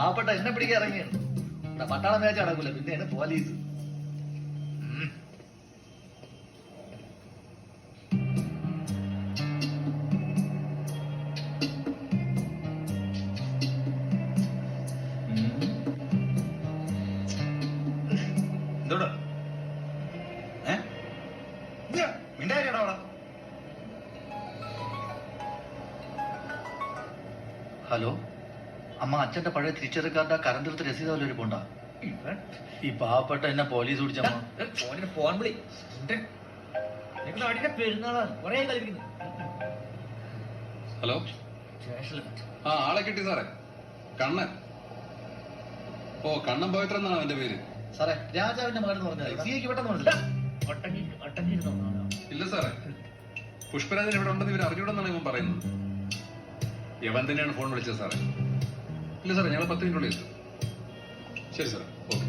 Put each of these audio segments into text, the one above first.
പാവപ്പെട്ട എന്നെ പിടിക്കാൻ ഇറങ്ങിയാണ് ഇവിടെ പട്ടാളം മേച്ച നടക്കൂല. പിന്നെയാണ് പോലീസ്. ഹലോ? അമ്മ അച്ഛന്റെ പഴയ തിരിച്ചറിക്കാരുടെ കറണ്ട് എടുത്ത് രസീത് വല്ലൊരു പോണ്ട? ഈ പാവപ്പെട്ട എന്നെ പോലീസ് പിടിച്ചമ്മ ഫോണിന് ഫോൺ വിളി. നിങ്ങൾ അടിയുടെ പെരുന്നാളാണ് കുറേ കളിക്കുന്നു. ഹലോ? ആ ആളെ കിട്ടി സാറേ. കണ്ണൻ. ഓ കണ്ണൻ പോയത്ര എന്നാണ് അവന്റെ പേര്. സാറേ രാജാവിന്റെ മകൻ ഇല്ല സാറേ. പുഷ്പരാജൻ ഇവിടെ ഉണ്ടെന്ന് ഇവർ അറിഞ്ഞൂടെന്നാണ് ഇവൻ പറയുന്നത്. യവൻ തന്നെയാണ് ഫോൺ വിളിച്ചത് സാറേ. ഇല്ല സാറേ ഞങ്ങൾ പത്ത് മിനിറ്റുള്ളിൽ എത്തും. ശരി സാറേ ഓക്കെ.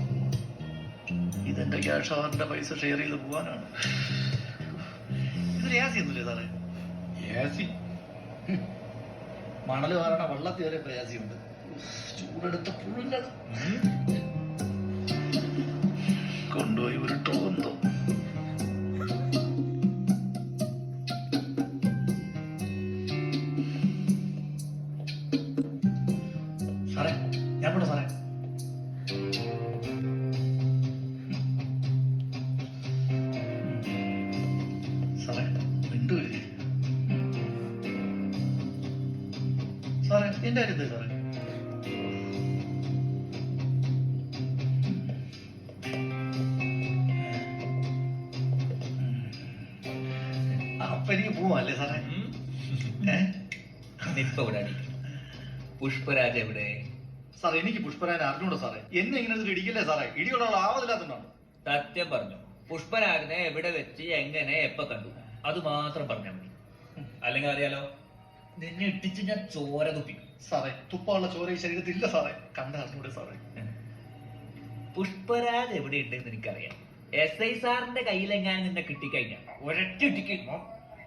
ഇതെന്റെ ക്യാഷ് അവരുടെ പൈസ ഷെയർ ചെയ്ത് പോവാനാണ്. ഇത് രേസി ഒന്നുമില്ലേ സാറേ? ഏസി മണൽ കാരണം വെള്ളത്തിൽ വരെ പ്രയാസിയുണ്ട് ചൂടെടുത്ത പുഴുങ്ങത് കൊണ്ടുപോയി ഒരു ടോന്തോ. എന്റെ കാര്യം എന്താ സാറേ അപ്പൊ എനിക്ക് പോവാല്ലേ സാറേ? ഏ? നിപ്പ ഇവിടെ പുഷ്പരാജ് എവിടെ? സാറേ എനിക്ക് പുഷ്പരാജൻ അറിഞ്ഞൂടാ സാറേ. എന്നെ ഇങ്ങനെ ഇടിക്കില്ലേ സാറേ? ഇടിയുള്ള ആൾ ആവതില്ലാത്തതുകൊണ്ടാണ്. സത്യം പറഞ്ഞു. പുഷ്പരാജിനെ എവിടെ വെച്ച് എങ്ങനെ എപ്പ കണ്ടു? അത് മാത്രം പറഞ്ഞാൽ മതി. അല്ലെങ്കിൽ അറിയാലോ? നിന്നെ ഇട്ടിച്ച് ഞാൻ ചോര തുപ്പിക്കും. സാറേ തുപ്പാനുള്ള ചോര ഈ ശരീരത്തിൽ ഇല്ല സാറേ. കണ്ട അറിഞ്ഞൂടെ സാറേ. പുഷ്പരാജ് എവിടെ ഉണ്ടെന്ന് എനിക്കറിയാം. എസ് ഐ സാറിന്റെ കയ്യിലെങ്ങാനും നിന്നെ കിട്ടിക്കഴിഞ്ഞാൽ ഒരൊറ്റ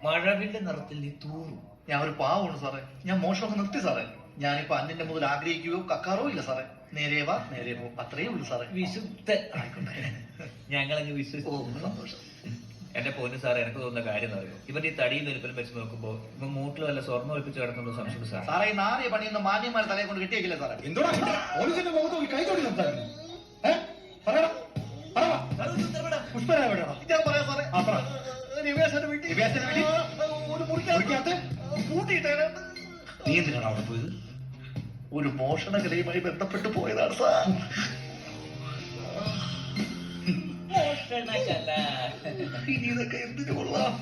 മഴവിന്റെ നിറത്തിൽ നീ തൂറും ഞാൻ ഒരു പാവമാണ് സാറേ. ഞാൻ മോശമൊക്കെ നിർത്തി സാറേ. ഞാനിപ്പോ അന്നിന്റെ മുതൽ ആഗ്രഹിക്കുകയോ കക്കാറോ ഇല്ല സാറേ. നേരെ വാ നേരെ പോ. അത്രയേ ഉള്ളൂ സാറേ. വിശുദ്ധ. ആയിക്കോട്ടെ. ഞങ്ങളങ്ങ് വിശ്വസിച്ചു സന്തോഷം. എന്റെ പൊന്നു സാർ എനിക്ക് തോന്നുന്ന കാര്യം എന്ന് പറയുമോ ഇവന്റെ ഈ തടിയും വലിപ്പം വെച്ച് നോക്കുമ്പോൾ ഇപ്പൊ മൂട്ടിൽ വല്ല സ്വർണം ഒളിപ്പിച്ച് കിടക്കുന്ന സംശയം സാർ സാറേ. ഈ നാറിയ പണിയൊന്ന് മാന്യന്മാരെ തലയെ കൊണ്ട് കിട്ടിയേക്കില്ല സാറേ. എന്തോടാ പോലീസിന്റെ മുഖത്ത് പോയി കൈ തൊടി സംസാരിക്കുന്നു ഏ? പറയടാ. പറ പുഷ്പരാജ് എവിടെയാണോ ഞാൻ പറയാം സാറേ. ആ, പറ. നിവേശന്റെ വീട്ടിൽ നിവേശന്റെ വീട്ടിൽ? ഒരു മുറിക്കകത്ത് മുറിക്കകത്ത്? നീ എന്തിനാണ് അവിടെ പോയത്? ഒരു മോഷണ കലയുമായി ബന്ധപ്പെട്ട് പോയതാണ് സാർ. ഇതൊക്കെ എന്തിനു കൊള്ളാം.